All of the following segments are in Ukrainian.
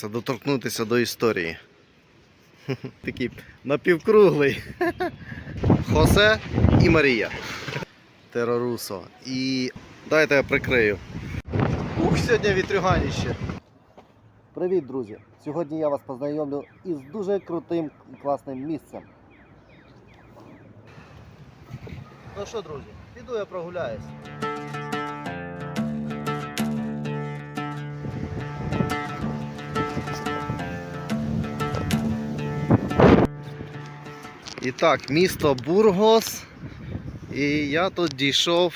хочеться доторкнутися до історії. Такий напівкруглий. Хосе і Марія. Терорусо. І дайте я прикрию. Ух, сьогодні вітрюганіще. Привіт, друзі! Сьогодні я вас познайомлю із дуже крутим і класним місцем. Ну що, друзі, піду я прогуляюсь. І так, місто Бургос. І я тут дійшов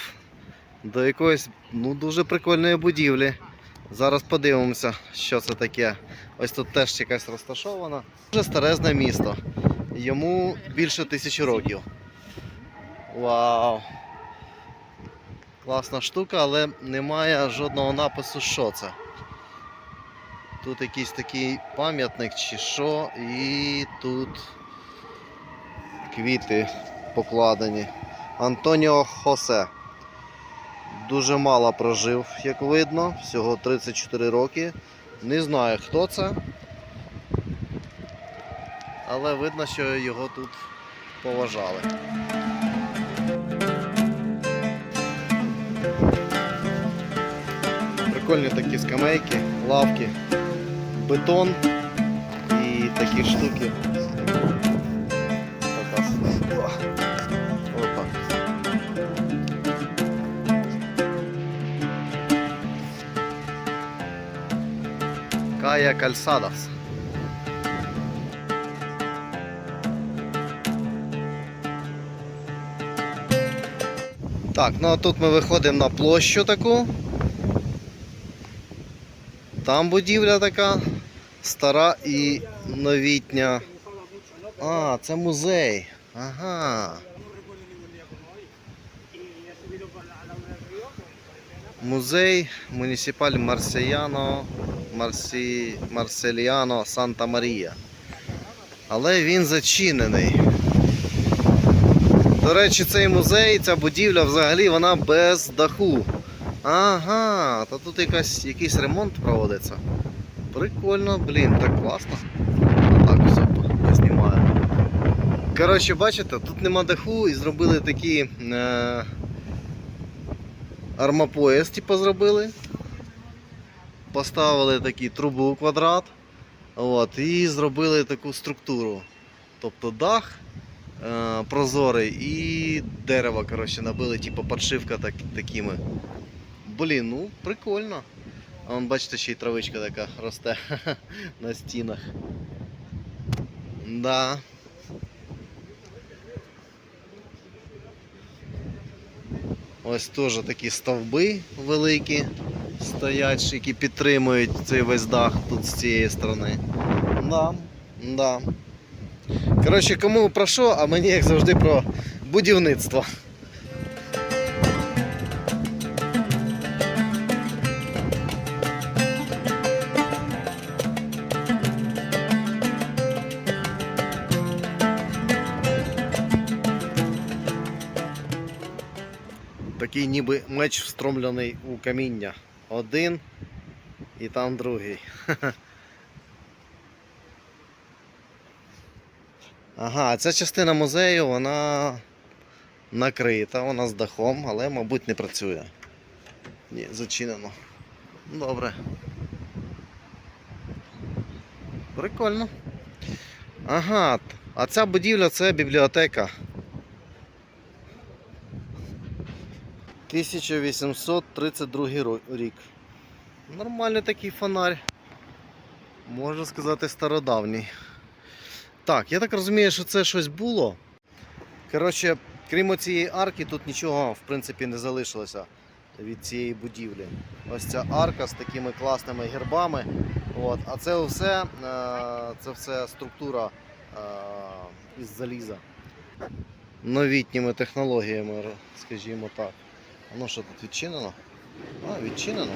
до якоїсь ну, дуже прикольної будівлі. Зараз подивимося, що це таке. Ось тут теж якась розташована. Дуже старезне місто. Йому більше тисячі років. Вау! Класна штука, але немає жодного напису, що це. Тут якийсь такий пам'ятник чи що, і тут квіти покладені. Антоніо Хосе. Дуже мало прожив, як видно, всього 34 роки. Не знаю, хто це. Але видно, що його тут поважали. Прикольні такі скамейки, лавки, бетон і такі штуки. Кая Кальсадас. Так, ну а тут ми виходимо на площу таку. Там будівля така стара і новітня. А, це музей. Ага. Музей Муніципаль Марсіяно Марсі... Марселіано Санта Марія. Але він зачинений. До речі, цей музей, ця будівля взагалі вона без даху. Ага, та тут якась, якийсь ремонт проводиться. Прикольно, блін, так класно. Так, все, познімаю. Коротше, бачите, тут нема даху і зробили такі е, армопояс, типу, зробили. Поставили такі трубу квадрат. От, і зробили таку структуру. Тобто дах е, прозорий і дерево коротше, набили, типу подшивка так, такими. Блін, ну прикольно. А вон бачите, ще й травичка така росте на стінах. Да. Ось теж такі стовби великі стоять, які підтримують цей весь дах тут з цієї сторони. Да, да. Коротше, кому про що, а мені, як завжди, про будівництво. Такий ніби меч встромлений у каміння. Один і там другий. Ага, ця частина музею, вона накрита, вона з дахом, але, мабуть, не працює. Ні, зачинено. Добре. Прикольно. Ага, а ця будівля це бібліотека. 1832 рік. Нормальний такий фонарь. Можна сказати, стародавній. Так, я так розумію, що це щось було. Коротше, крім цієї арки, тут нічого в принципі не залишилося від цієї будівлі. Ось ця арка з такими класними гербами. От. А це все, е, це все структура е, із заліза. Новітніми технологіями, скажімо так. А ну що тут відчинено? А, відчинено.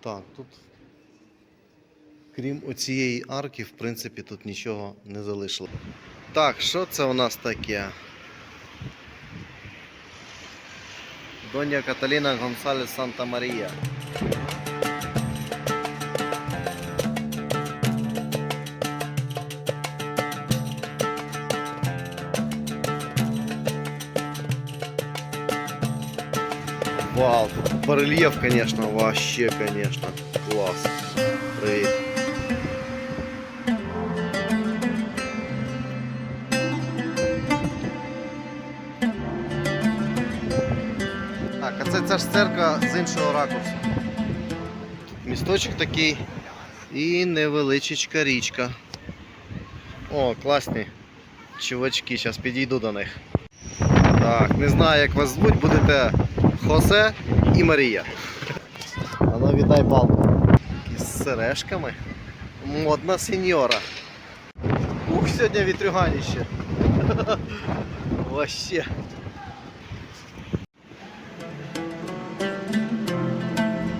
Так, тут крім оцієї арки, в принципі, тут нічого не залишило. Так, що це у нас таке? Доня Каталіна Гонсалес Санта Марія. Вау, барельеф, конечно, вообще, конечно, класс. Привіт. Так, а це ця ж церква з іншого ракурсу. Місточок такий і невеличечка річка. О, класні чувачки, зараз підійду до них. Так, не знаю, як вас звуть, будете Хосе і Марія. А ну віддай палку. Із сережками. Модна сеньора. Ух, сьогодні вітрюганіще. Вообще.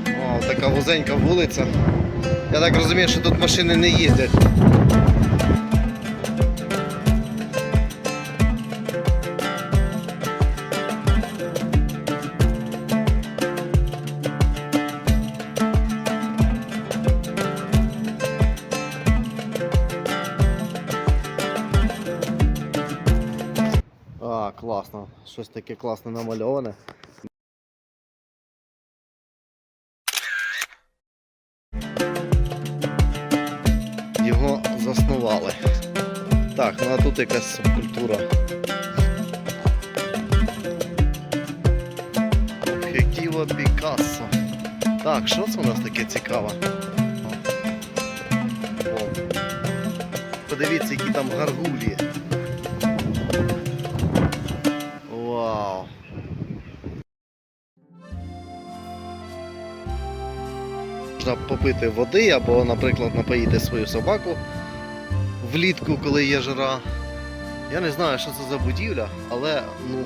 О, така вузенька вулиця. Я так розумію, що тут машини не їздять. Щось таке класне намальоване. Його заснували. Так, ну а тут якась субкультура. Об'єктива Пікассо. Так, що це у нас таке цікаве? Подивіться, які там гаргулі. Вау. Можна попити води або, наприклад, напоїти свою собаку влітку, коли є жара. Я не знаю, що це за будівля, але ну,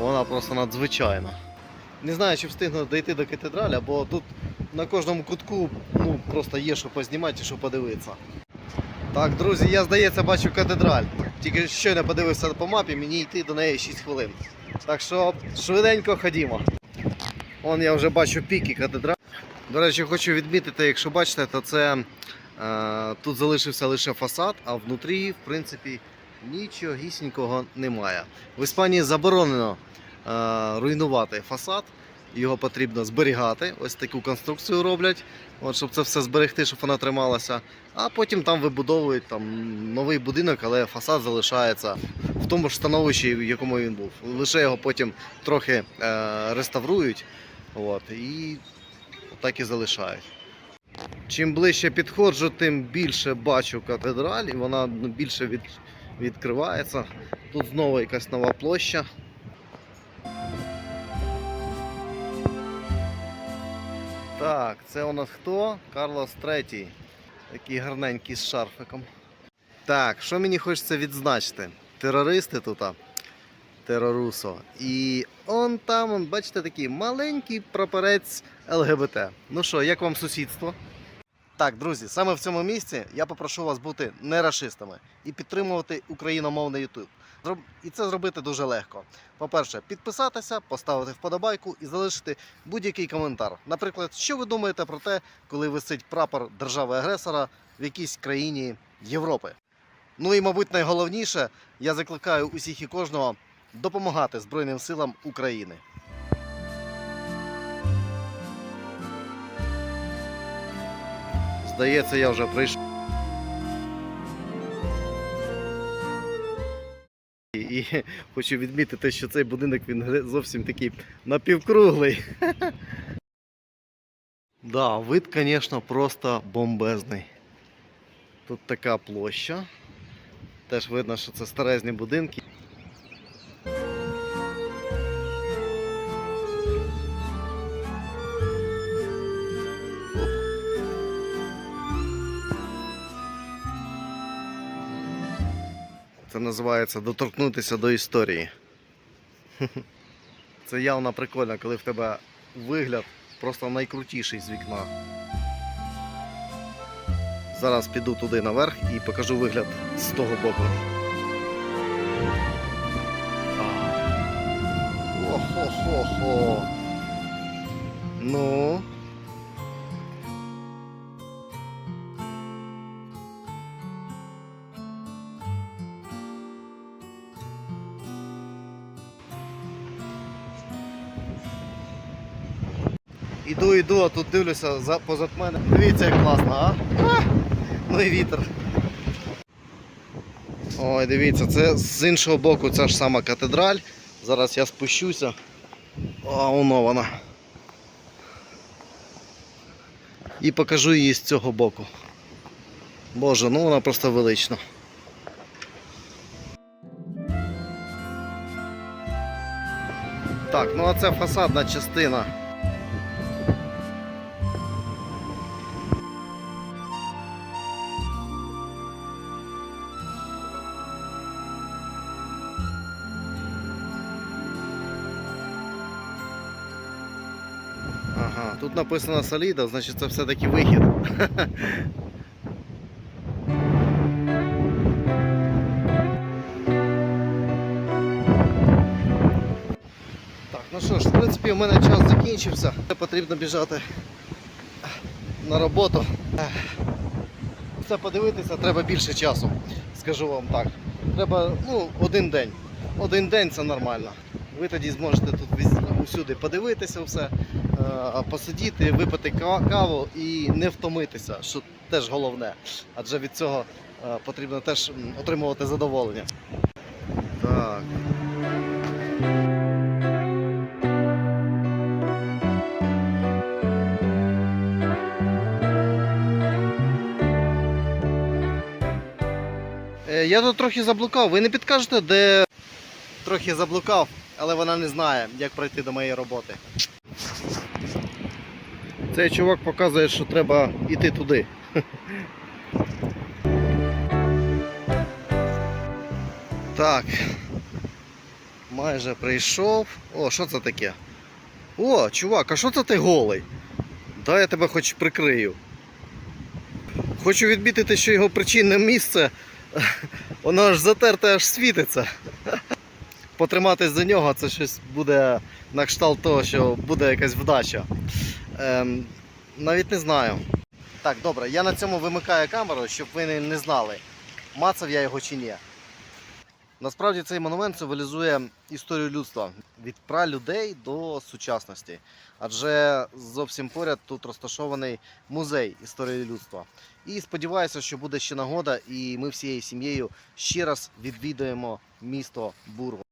вона просто надзвичайна. Не знаю, чи встигну дійти до катедралі, бо тут на кожному кутку ну, просто є що познімати і що подивитися. Так, друзі, я здається бачу катедраль. Тільки щойно подивився по мапі, мені йти до неї 6 хвилин. Так що швиденько ходімо. Вон я вже бачу піки катедраль. До речі, хочу відмітити, якщо бачите, то це е, тут залишився лише фасад, а внутрі, в принципі, нічогісінького немає. В Іспанії заборонено е, руйнувати фасад, його потрібно зберігати. Ось таку конструкцію роблять, от, щоб це все зберегти, щоб вона трималася. А потім там вибудовують там, новий будинок, але фасад залишається в тому ж становищі, в якому він був. Лише його потім трохи е, реставрують. От, і так і залишають. Чим ближче підходжу, тим більше бачу катедраль, і вона більше від, відкривається. Тут знову якась нова площа. Так, це у нас хто? Карлос III. Такий гарненький з шарфиком. Так, що мені хочеться відзначити? Терористи тут. Терорусо. І он там, он, бачите, такий маленький прапорець ЛГБТ. Ну що, як вам сусідство? Так, друзі, саме в цьому місці я попрошу вас бути не расистами і підтримувати україномовний YouTube. І це зробити дуже легко. По-перше, підписатися, поставити вподобайку і залишити будь-який коментар. Наприклад, що ви думаєте про те, коли висить прапор держави-агресора в якійсь країні Європи? Ну і, мабуть, найголовніше, я закликаю усіх і кожного допомагати Збройним силам України. Здається, я вже прийшов. Хочу відмітити, що цей будинок він зовсім такий напівкруглий. Да, вид, звісно, просто бомбезний. Тут така площа. Теж видно, що це старезні будинки. Це називається доторкнутися до історії. Це явно прикольно, коли в тебе вигляд просто найкрутіший з вікна. Зараз піду туди наверх і покажу вигляд з того боку. О-хо-хо. Хо-хо. Ну. Іду, іду, а тут дивлюся за, позад мене. Дивіться, як класно, а? а? Ну і вітер. Ой, дивіться, це з іншого боку ця ж сама катедраль. Зараз я спущуся. А воно вона. І покажу її з цього боку. Боже, ну вона просто велична. Так, ну а це фасадна частина. Написано Соліда, значить це все-таки вихід. Так, ну що ж, в принципі, у мене час закінчився. Потрібно біжати на роботу. Все подивитися, треба більше часу, скажу вам так. Треба ну, один день. Один день це нормально. Ви тоді зможете тут віз- усюди подивитися все, е, посидіти, випити каву і не втомитися, що теж головне. Адже від цього е, потрібно теж отримувати задоволення. Так. Е, Я тут трохи заблукав. Ви не підкажете, де трохи заблукав, але вона не знає, як пройти до моєї роботи. Цей чувак показує, що треба йти туди. Так. Майже прийшов. О, що це таке? О, чувак, а що це ти голий? Дай я тебе хоч прикрию. Хочу відмітити, що його причинне місце Воно аж затерте, аж світиться. Потриматись за нього це щось буде на кшталт того, що буде якась вдача. Ем, навіть не знаю. Так, добре, я на цьому вимикаю камеру, щоб ви не, знали, мацав я його чи ні. Насправді цей монумент символізує історію людства від пралюдей до сучасності. Адже зовсім поряд тут розташований музей історії людства. І сподіваюся, що буде ще нагода, і ми всією сім'єю ще раз відвідаємо місто Бурго.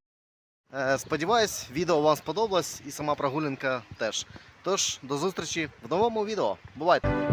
Е, Сподіваюсь, відео вам сподобалось і сама прогулянка теж. Тож, до зустрічі в новому відео. Бувайте!